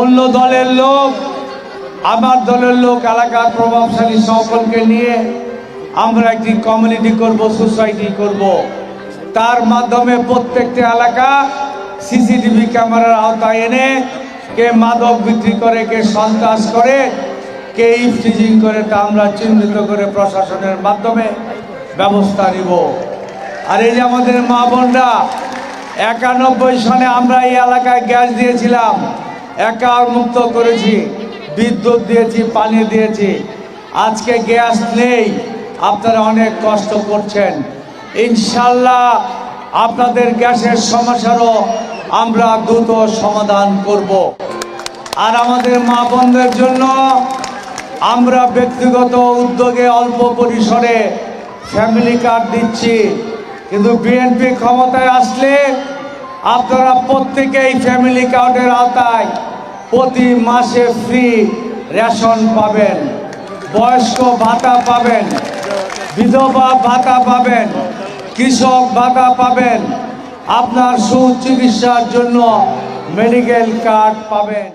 অন্য দলের লোক, আমার দলের লোক, এলাকার প্রভাবশালী সকলকে নিয়ে আমরা একটি কমিউনিটি করব সোসাইটি করব। তার মাধ্যমে প্রত্যেকটা এলাকা সিসিটিভি ক্যামেরার আওতায় এনে কে মাদক বিক্রি করে, কে সন্ত্রাস করে, কে ইফটিজিং করে, তা আমরা চিহ্নিত করে প্রশাসনের মাধ্যমে ব্যবস্থা নিব। আর এই যে আমাদের মা বোনরা একানব্বই সনে আমরা এই এলাকায় গ্যাস দিয়েছিলাম। একা মুক্ত করেছি, বিদ্যুৎ দিয়েছি, পানি দিয়েছি। আজকে গ্যাস নেই, আপনারা অনেক কষ্ট করছেন। ইনশাল্লাহ আপনাদের গ্যাসের সমস্যারও আমরা দ্রুত সমাধান করব। আর আমাদের মা বোনদের জন্য আমরা ব্যক্তিগত উদ্যোগে অল্প পরিসরে ফ্যামিলি কার্ড দিচ্ছি। কিন্তু বিএনপি ক্ষমতায় আসলে আপনারা প্রত্যেকেই ফ্যামিলি কার্ডের আওতায় প্রতি মাসে ফ্রি রেশন পাবেন। বয়স্ক ভাতা পাবেন, বিধবা ভাতা পাবেন, কৃষক ভাতা পাবেন, আপনার সুচিকিৎসার জন্য মেডিকেল কার্ড পাবেন।